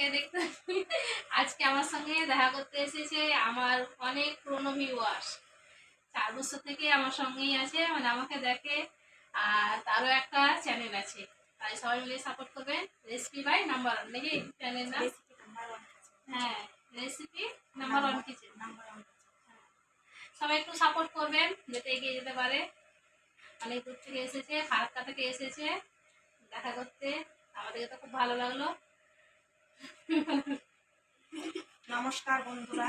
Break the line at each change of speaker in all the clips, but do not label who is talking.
সবাইকে দেখতে আজকে আমার সঙ্গে দেখা করতে এসেছে আমার অনেক পুরনো ভিউয়ার্স চার বছর থেকে আমার সঙ্গেই আছে মানে আমাকে দেখে আর তারও একটা চ্যানেল আছে। তাই সবাই মিলে সাপোর্ট করবেন। রেসিপি বাই নাম্বার ওয়ান নাকি চ্যানেল না?
রেসিপি নাম্বার ওয়ান
হ্যাঁ recipe number one kitchen
number one
সবাই একটু সাপোর্ট করবেন যাতে এগিয়ে যেতে পারে। অনেক দূর থেকে এসেছে ফারাক্কা থেকে এসেছে। দেখা করতে আমাদেরকে তো খুব ভালো লাগল।
নমস্কার বন্ধুরা।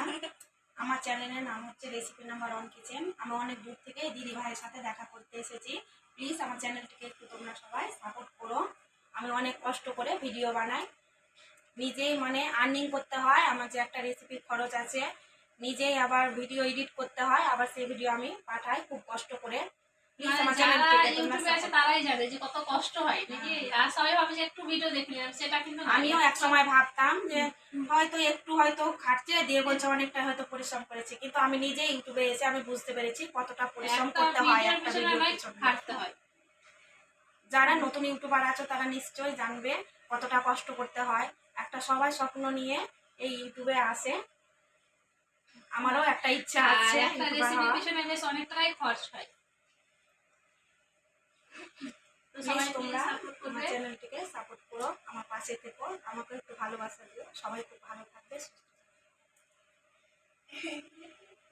আমার চ্যানেলের নাম হচ্ছে রেসিপি নাম্বার ওয়ান কিচেন। আমি অনেক দূর থেকে দিদি ভাইয়ের সাথে দেখা করতে এসেছি। প্লিজ আমার চ্যানেলটিকে একটু তোমরা সবাই সাপোর্ট করো। আমি অনেক কষ্ট করে ভিডিও বানাই। নিজেই মানে আর্নিং করতে হয়। আমার যে একটা রেসিপির খরচ আছে, নিজেই আবার ভিডিও এডিট করতে হয়। আবার সেই ভিডিও আমি পাঠাই খুব কষ্ট করে। প্লিজ
মানে
আমার
যারা
চ্যানেলটিকে
ইউটিউবে আছে তারাই জানে যে কত কষ্ট হয়। নাকি আর সবাই ভাবে যে একটু ভিডিও দেখে নিলাম সেটা কিন্তু
আমিও এক সময় ভাবতাম যে হয়তো একটু হয়তো খাটছে দিয়ে বলছে অনেকটা হয়তো পরিশ্রম করেছে। কিন্তু আমি নিজে ইউটিউবে এসে আমি বুঝতে পেরেছি কতটা পরিশ্রম করতে হয় একটা ভিডিওর পিছনে।
খাটতে হয়।
যারা নতুন ইউটিউবার আছো তারা নিশ্চয়ই জানবে কতটা কষ্ট করতে হয়। একটা সবাই স্বপ্ন নিয়ে এই ইউটিউবে আসে। আমারও একটা ইচ্ছা আছে
একটা
ইউটিউবার
রেসিপির পিছনে বেশ অনেক খরচ হয় তো সবাই
Please তোমরা
সাপোর্ট
আমার চ্যানেলটিকে সাপোর্ট করো, আমার পাশে থেকো। আমাকে একটু ভালোবাসা দিও। সবাই খুব ভালো থাকবে, সুস্থ।